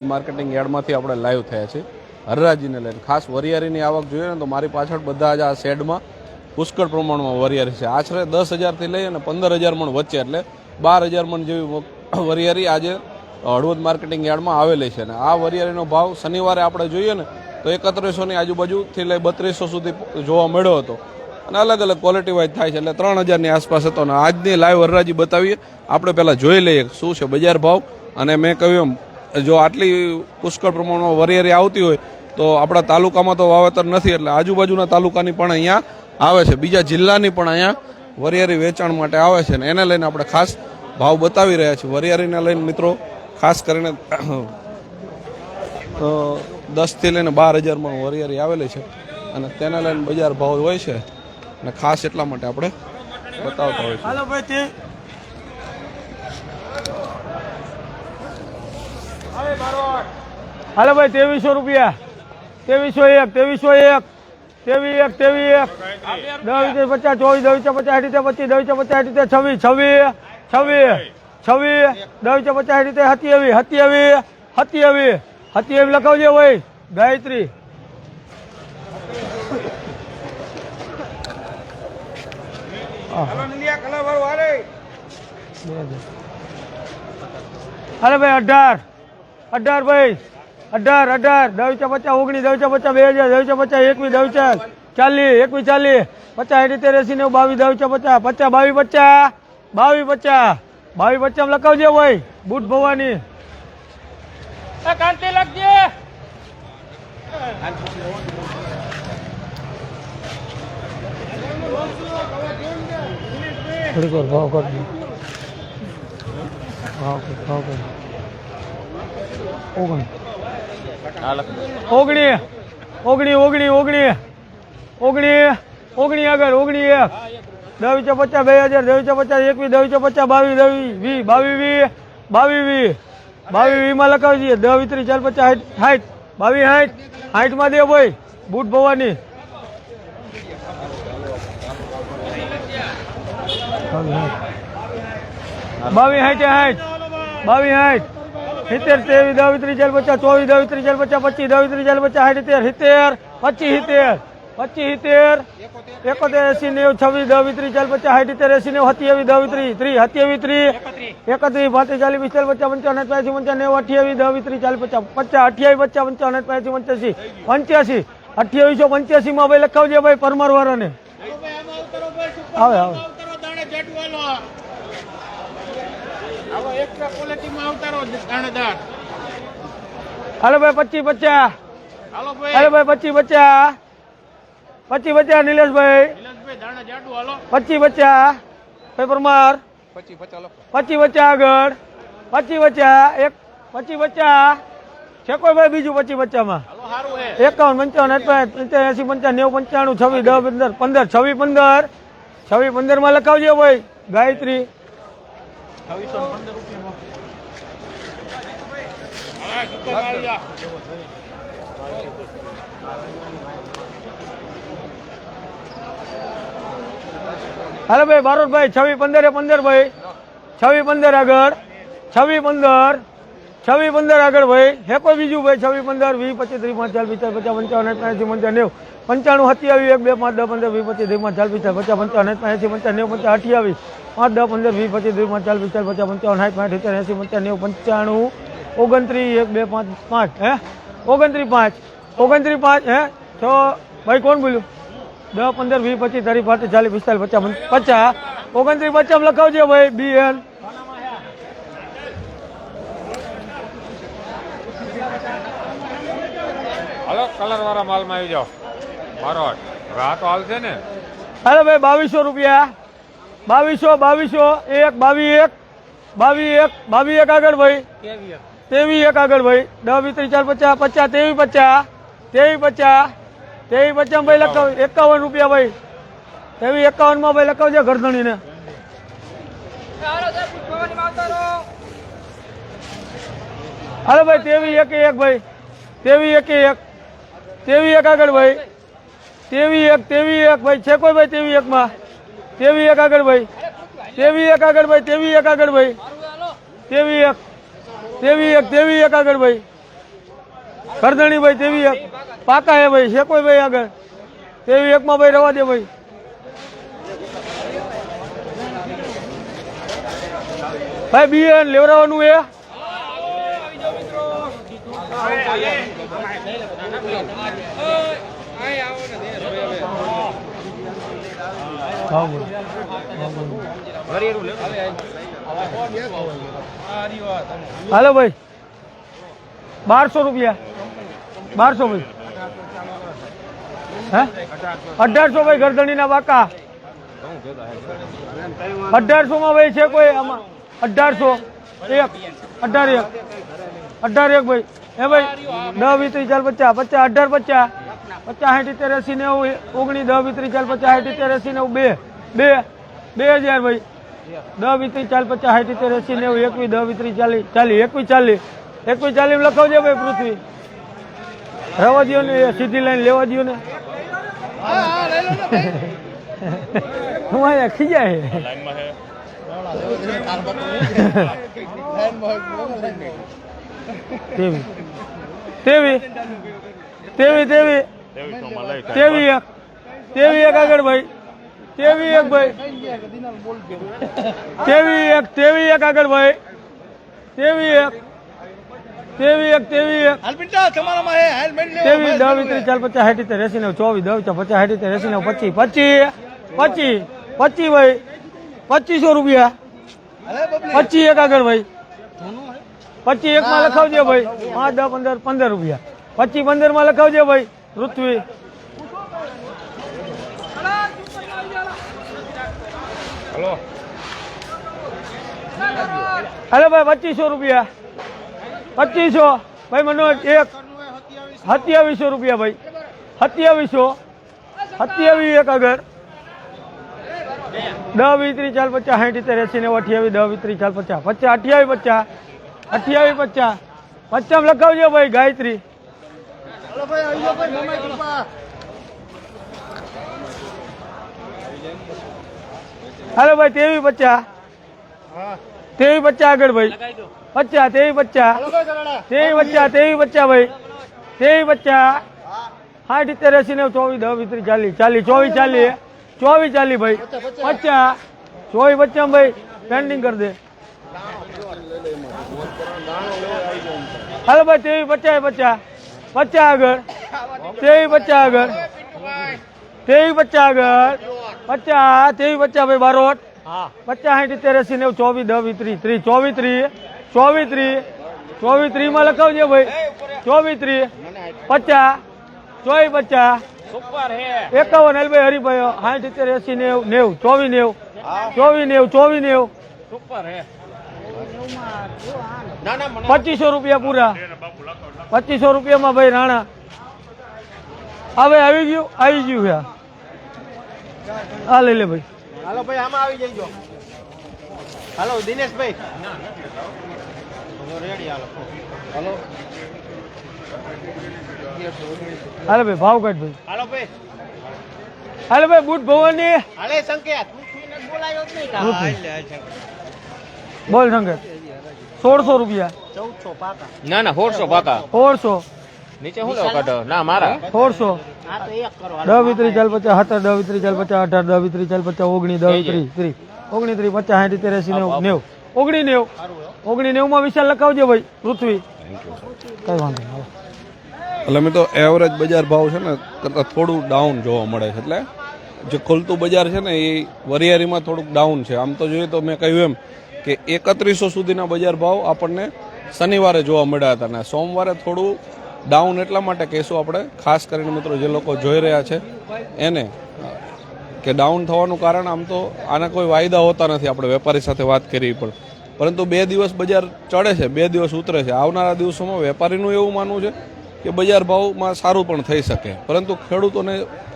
Marketing યાર્ડમાંથી આપણે live થયા છે. હરરાજીને લઈને. ખાસ વરિયારીની આવક જોઈએ ને તો મારી પાછળ બધા જ આ શેડમાં પુષ્કળ પ્રમાણમાં વરિયારી છે. આશરે દસ હજારથી લઈ અને પંદર હજાર મણ વચ્ચે એટલે બાર હજાર મણ જેવી વરિયારી આજે હળવદ માર્કેટિંગ યાર્ડમાં આવેલી છે. અને આ વરિયારીનો ભાવ શનિવારે આપણે જોઈએ ને તો એકત્રીસોની આજુબાજુથી લઈ બત્રીસો સુધી જોવા મળ્યો હતો. અને અલગ અલગ ક્વોલિટી વાઇઝ થાય છે. એટલે ત્રણ હજારની આસપાસ હતો. અને આજની લાઈવ હરરાજી બતાવીએ. આપણે પહેલાં જોઈ લઈએ શું છે બજાર ભાવ. અને મેં કહ્યું એમ જો આટલી પુષ્કળ પ્રમાણમાં વરિયરી આવતી હોય, તો આપણા તાલુકામાં તો વાવેતર નથી, એટલે આજુબાજુના તાલુકાની પણ અહીંયા આવે છે. બીજા જિલ્લાની પણ અહીંયા વરિયારી વેચાણ માટે આવે છે ને એને લઈને આપણે ખાસ ભાવ બતાવી રહ્યા છીએ. વરિયારીને લઈને મિત્રો, ખાસ કરીને દસથી લઈને બાર હજારમાં વરિયારી આવેલી છે અને તેને લઈને બજાર ભાવ હોય છે. અને ખાસ એટલા માટે આપણે બતાવતા હોય છે હાલો ભાઈ તે હાલો ભાઈ ત્રેવીસો રૂપિયા. ત્રેવીસો એક ત્રેવીસો એક તેવી એક તેવી એક. દસ વીસ પચાસ ચોવીસ દસ વીસ પચાસ રીતે પચીસ દસ વીસ પચાસ રીતે છવ્વીસ છવ્વીસ છવ્વીસ છવ્વીસ દસ વીસ પચાસ રીતે સત્યાવીસ સત્યાવીસ સત્યાવીસ સત્યાવીસ લખાવજે ભાઈ. ગાયત્રી. હાલો ભાઈ અઢાર. અઢાર ભાઈ અઢાર અઢાર. દસ પચાસ ઓગણીસ દસ પચાસ બે હજાર દસ પચાસ એકવીસ દસ ચાલીસ એકવીસ ચાલીસ. પચાસ એટી એસી નેવું બાવીસ દસ પચાસ પચાસ બાવીસ પચાસ. બાવીસ પચાસ. બાવીસ પચાસ લખાવજે ભાઈ બુટ ભવાની. કાંતિ લખજે. થોડીક વાર ભાવ કરજો ભાવ કર ભાવ કર ઓગણ. ઓગણી ઓગણી ઓગણી ઓગણી. ઓગણી ઓગણી આગળ ઓગણી એક. દસ પચાસ બે હજાર દસ પચાસ એકવીસ ચો પચાસ બાવીસ દવી વી બાવી વી બાવીસ વી. બાવીસ વીમાં લખાવજે. દસ વીસ ચાર પચાસ હાઈટ બાવીસ સાઠ હાઈટમાં દે ભાઈ. બુટ ભવાની. બાવીસ સાઠે સાઠ બાવીસ સાઠ સિત્તેર ત્રેવીસ દાવી ત્રીસ ચાર પચાસ ચોવીસ દસ ત્રીસ ચાર પચાસ પચીસ દાવી ત્રીસ ચાર પચાસ સાઠ સિત્તેર સિત્તેર પચીસ સિત્તેર પચીસ સિત્તેર એકોતેર એસી નેવું છવ્વીસ દાવી ત્રીસ ચાર પચાસ સાઠ સિત્તેર એસી નેવું સત્યાવી દસ ત્રીસ ત્રીસ સત્યાવીસ ત્રીસ એકત્રીસ પાંત્રીસ ચાલીસ પિસ્તાલીસ પચાસ પંચાવન પચાસી પંચાવન નેવું અઠ્યાવી દાવી ત્રીસ ચાલીસ પચાસ પચાસ અઠ્યાવીસ પચાસ પંચાવન પચાસી પંચ્યાસી પંચ્યાસી અઠ્યાવીસો પંચ્યાસી માં ભાઈ લખાવજે ભાઈ પરમાર વાળાને. આવે આવે. હાલો ભાઈ પચીસ પચાસ. હાલો ભાઈ. પચીસ પચાસ. પચીસ પચાસ નિલેશભાઈ. પચીસ પચાસ. ભાઈ પરમાર. પચીસ પચાસ આગળ. પચીસ પચાસ એક પચીસ પચાસ. છે કોઈ ભાઈ બીજું પચી પચાસમાં. એકાવન પંચાવન પંચાવન એસી પંચાવન નેવું પંચાણું છવ્વીસ દસ પંદર પંદર છવ્વીસ પંદર. છવ્વીસ પંદરમાં લખાવજો ભાઈ. ગાયત્રી. હાલો ભાઈ, બારોટભાઈ છવ્વીસ પંદર પંદર ભાઈ. છવ્વીસ પંદર આગળ છવ્વીસ પંદર, છવ્વી પંદર આગળ ભાઈ. હે કોઈ બીજું ભાઈ, છવ્વી પંદર વીસ પચીસ ત્રીસ પાંચ ચાર પચાસ પચાસ પંચાવન એસી પંચાવન, નેવું. પંચાણું સત્યાવીસ એક, બે, પાંચ, દસ, પંદર વીસ પચીસ ત્રીસ પાંચ ચાર પચાસ પચાસ પંચાવન એસી પંચાવન, નેવું પંચાવન અઠ્યાવીસ. પાંચ દસ પંદર વીસ પચીસ ત્રીસ પાંચ ચાલ પચાસ પચાસ પંચાવન સાઠ પાંઠ સિત્તેર એસી પંચાવન નેવું પંચાણું ઓગણત્રીસ એક બે પાંચ પાંચ હે? ઓગણત્રીસ પાંચ. ઓગણત્રીસ પાંચ હે? છ. ભાઈ કોણ બોલ્યું? દસ પંદર વીસ પચીસ ત્રીસ પાંત્રીસ ચાલીસ પિસ્તાલીસ પચાસ પંચ- પચાસ. ઓગણત્રીસ પચાસ લખાવજો ભાઈ બી એલ. હાલો કલર વાળા માલમાં આવી જાઓ. મારો આ તો હાલશે ને? હલો ભાઈ બાવીસો રૂપિયા. બાવીસો બાવીસો એક બાવી એક બાવી એક બાવી એક આગળ ભાઈ. તેવી એક આગળ ભાઈ. દસ વીસ ત્રીસ ચાર પચાસ પચાસ તેવી પચાસ તેવી પચાસ તેવી પચાસ ભાઈ લખાવ એકાવન રૂપિયા ભાઈ. તેવી એકાવનમાં ભાઈ લખાવજો ગરદણીને હાલો ભાઈ તેવી એક એક ભાઈ. તેવી એક એક. તેવી એક આગળ ભાઈ. તેવી એક તેવી એક ભાઈ. છે કોઈ ભાઈ તેવી એક માં તેવી એક આગળ ભાઈ તેવી એક આગળ ભાઈ તેવી એક આગળ ભાઈ તેવી એક તેવી એક તેવી એક આગળ ભાઈ કરદણી ભાઈ તેવી એક. પાકા હે ભાઈ શેકોય ભાઈ આગળ. તેવી એકમાં ભાઈ રવા દે ભાઈ ભાઈ બિયર લેવડાવવાનું એ? હા બોલો. હાલો ભાઈ. બારસો રૂપિયા. બારસો ભાઈ. હે? અઢારસો ભાઈ ગરદણીના બાકા અઢારસો માં ભાઈ છે કોઈ આમાં? અઢારસો. એક. અઢાર એક. અઢાર એક ભાઈ. હે ભાઈ, દસ, વીસ, ત્રીસ ચાર પચાસ. પચાસ, અઢાર, પચાસ. પચાસ સાઠ ઇત્તેર એસી નેવું ઓગણીસ દસ વીસ ચાલ પચાસ સાઠ ઇત્તેર એસી નેવું બે બે બે હજાર ભાઈ. દસ વીસ ચાલ પચાસ સાઠ ઇત્તેર એસી નેવું એકવીસ દસ ચાલી ચાલીસ ચાલીસ એકવીસ ચાલીસ એકવીસ ચાલીસ લખાવજો ભાઈ પૃથ્વી. રવા દો ને એ સીધી લાઈન લેવા દો ને. હું અહીંયા ખીજાય તેવી. તેવી. તેવી તેવી. તેવી એક તેવી એક આગળ ભાઈ. તેવી એક ભાઈ. તેવી એક તેવી એક આગળ ભાઈ. તેવી એક તેવી એક તેવી એક. તેવી વીસ ચાર પચાસ સાઠ ઇત્તેર એસી નવ ચોવીસ પચાસ પચાસ સાઠ ઇત્તેર એસી નવ પચીસ પચીસ પચીસ પચીસ ભાઈ. પચીસો રૂપિયા. પચીસ એક આગળ ભાઈ. પચીસ એક માં લખાવજો ભાઈ. પાંચ દસ પંદર પંદર રૂપિયા. પચીસ પંદરમાં લખાવજો ભાઈ. પૃથ્વી. હલો. અરે ભાઈ પચીસો રૂપિયા. પચીસો. ભાઈ મનોજ એક સત્યાવીસો રૂપિયા ભાઈ. સત્યાવીસો. સત્યાવીસ એક અગર. દસ વીસ ત્રીસ ચાર પચાસ સાઠ ઇત્તેર એસી નેવું અઠ્યાવીસ દસ વીસ ત્રીસ ચાર પચાસ. પચાસ અઠ્યાવીસ પચાસ. અઠ્યાવીસ પચાસ. પચાસ લખાવજો ભાઈ ગાયત્રી. હાલો ભાઈ તેવી પચાસ તેવી પચાસ આગળ ભાઈ. પચાસ તેવી પચાસ તેવી પચાસ તેવી પચાસ ભાઈ. તેવી પચાસ સાઠ ઇત્તેર એસી નેવું ચોવીસ દસ વીસ ત્રીસ ચાલીસ. ચાલીસ ચોવીસ ચાલીસ ચોવીસ ચાલીસ ભાઈ. પચાસ ચોવીસ પચાસ ભાઈ. પેન્ડિંગ કરી દે. હાલો ભાઈ. તેવી પચાસ પચાસ પચાસ આગળ. તેવી પચાસ આગળ. તેવી પચાસ આગળ. પચાસ તેવી પચાસ ભાઈ બારોટ. પચાસ સાઠ ઇત્તેર એસી નેવું ચોવીસ દસ ત્રીસ ત્રીસ ચોવીસ ત્રીસ ચોવીસ ત્રીસ ચોવીસ ત્રીસમાં લખાવજો ભાઈ. ચોવીસ ત્રીસ પચાસ ચોવીસ પચાસ. એકાવન એલ ભાઈ હરિભાઈ સાઠ ઇત્તેર એસી નેવું નેવું ચોવીસ નેવું. ચોવીસ નેવું ચોવીસ નેવું. પચીસો રૂપિયા પૂરા. પચીસો રૂપિયામાં ભાઈ રાણા. હવે આવી ગયું આવી ગયું છે આ. લઈ લે ભાઈ. હાલો ભાઈ આમાં આવી જઈજો. હાલો દિનેશભાઈ. રેડી હાલો. હાલો હાલે ભાઈ ભાવ કાઢ ભાઈ. હાલો ભાઈ. હાલે ભાઈ બુટ ભવાની. હાલે સંકેત. બોલાયો જ નહીં. રૂપિયા. હાલ લે, હાલ સંકેત. સોળસો રૂપિયા. ચૌદસો પાકા. ના ના સોળસો પાકા. સોળસો નીચે શું લેવા કાઢો? ના મારા. સોળસો આ તો દસ વીત્રી ચાલ પચાસ સત્તર દસ વીત્રી ચાલ પચાસ અઢાર દસ વીત્રી ચાલ પચાસ ઓગણીસ દસ વીત્રી ત્રીસ. ઓગણીસ ત્રીસ પચાસ સાઠ નેવ નેવું નેવું. ઓગણી નેવું. ઓગણી નેવું માં વિશાલ લખાવજો ભાઈ પૃથ્વી. કઈ વાંધો નહીં એટલે મેં તો એવરેજ બજાર ભાવ છે ને કરતાં થોડું ડાઉન જોવા મળે છે. એટલે જે ખુલતું બજાર છે ને એ વરિયારીમાં થોડુંક ડાઉન છે. આમ તો જોઈએ તો મેં કહ્યું એમ કે એકત્રીસો સુધીના બજાર ભાવ આપણને શનિવારે જોવા મળ્યા હતા ને સોમવારે થોડું ડાઉન એટલા માટે કહીશું આપણે, ખાસ કરીને મિત્રો જે લોકો જોઈ રહ્યા છે, એને કે ડાઉન થવાનું કારણ આમ તો આના કોઈ વાયદા હોતા નથી આપણે વેપારી સાથે વાત કરી પણ. પરંતુ બે દિવસ બજાર ચડે છે, બે દિવસ ઉતરે છે. આવનારા દિવસોમાં વેપારીનું એવું માનવું છે કે બજાર ભાવમાં સારું પણ થઈ શકે. પરંતુ ખેડૂતોને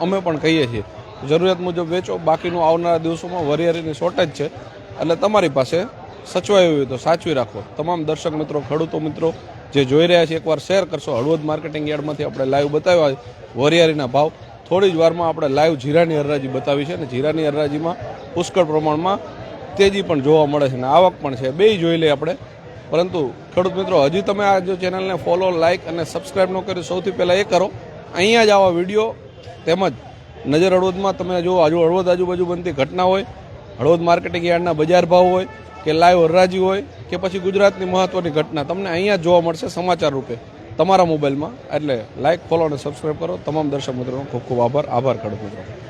અમે પણ કહીએ છીએ, જરૂરિયાત મુજબ વેચો, બાકીનું આવનારા દિવસોમાં વરિયારીની શોર્ટેજ છે. એટલે તમારી પાસે સચવાયું હોય તો સાચવી રાખો. તમામ દર્શક મિત્રો, ખેડૂતો મિત્રો, જે જોઈ રહ્યા છે, એકવાર શેર કરશો. હળવદ માર્કેટિંગ યાર્ડમાંથી આપણે લાઈવ બતાવ્યા વરિયાળીના ભાવ. થોડી જ વારમાં આપણે લાઈવ જીરાની હરરાજી બતાવી છે અને જીરાની હરરાજીમાં પુષ્કળ પ્રમાણમાં તેજી પણ જોવા મળે છે અને આવક પણ છે. બેય જોઈ લઈએ આપણે. પરંતુ ખેડૂત મિત્રો, હજી તમે આ જો ચેનલને ફોલો લાઇક અને સબસ્ક્રાઈબ ન કર્યું સૌથી પહેલાં એ કરો. અહીંયા જ આવા વીડિયો તેમજ નજર હળવદમાં તમે જો આજુ હળવદ આજુબાજુ બનતી ઘટના હોય હળવદ માર્કેટિંગ યાર્ડના બજાર ભાવ હોય કે લાઈવ હરરાજી હોય કે પછી ગુજરાતની મહત્વની ઘટના, તમને અહીંયા જોવા મળશે સમાચાર રૂપે તમારા મોબાઈલમાં. એટલે લાઇક ફોલો અને સબસ્ક્રાઈબ કરો. તમામ દર્શક મિત્રોનો ખૂબ ખૂબ આભાર. આભાર, ખેડૂત મિત્રો.